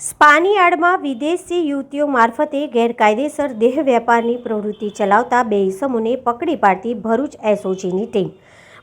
સ્પાની આડમાં વિદેશી યુવતીઓ મારફતે ગેરકાયદેસર દેહ વેપારની પ્રવૃત્તિ ચલાવતા બે ઇસમોને પકડી પાડતી ભરૂચ એસઓજીની ટીમ.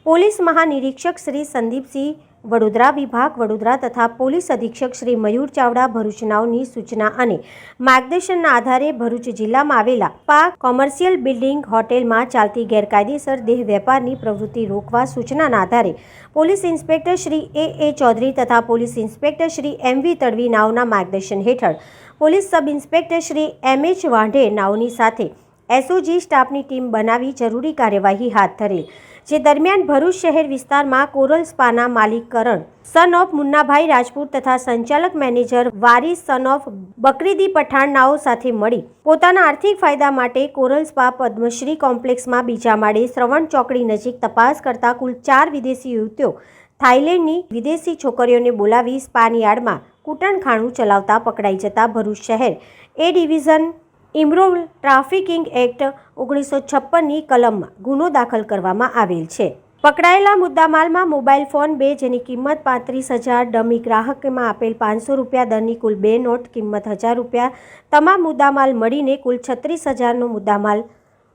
પોલીસ મહાનિરીક્ષક શ્રી સંદીપસિંહ વડોદરા વિભાગ, વડોદરા તથા પોલીસ અધિક્ષક શ્રી મયુર ચાવડા ભરૂચ નાવની સૂચના અને માર્ગદર્શનના આધારે ભરૂચ જિલ્લામાં આવેલા પાક કોમર્શિયલ બિલ્ડિંગ હોટેલમાં ચાલતી ગેરકાયદેસર દેહ વેપારની પ્રવૃત્તિ રોકવા સૂચનાના આધારે police inspector Shri A. A. Chaudhari તથા police inspector Shri M. V. Tadvi નાવના માર્ગદર્શન હેઠળ police sub inspector Shri M. H. Vandhe નાવની સાથે એસઓજી સ્ટાફની ટીમ બનાવી જરૂરી કાર્યવાહી હાથ ધરી. જે દરમિયાન ભરૂચ શહેર વિસ્તારમાં કોરલ સ્પાના માલિક કરણ સન ઓફ મુન્નાભાઈ રાજપૂત તથા સંચાલક manager Waris son of Bakridi Pathan નાઓ સાથે મળી. પોતાના આર્થિક ફાયદા માટે કોરલ સ્પા પદ્મશ્રી કોમ્પ્લેક્સમાં બીજા માળે શ્રવણ ચોકડી નજીક તપાસ કરતા કુલ ચાર વિદેશી યુવતીઓ થાઇલેન્ડની વિદેશી છોકરીઓને બોલાવી સ્પાની આડમાં કૂટણખાણું ચલાવતા પકડાઈ જતા ભરૂચ શહેર. A division immoral trafficking act ઓગણીસો છપ્પનની કલમમાં ગુનો દાખલ કરવામાં આવેલ છે. પકડાયેલા મુદ્દામાલમાં મોબાઈલ ફોન બે જેની કિંમત પાંત્રીસ હજાર, ડમી ગ્રાહકમાં આપેલ પાંચસો રૂપિયા, દરની કુલ બે નોટ કિંમત હજાર રૂપિયા, તમામ મુદ્દામાલ મળીને કુલ છત્રીસ હજારનો મુદ્દામાલ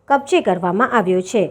કબજે કરવામાં આવ્યો છે.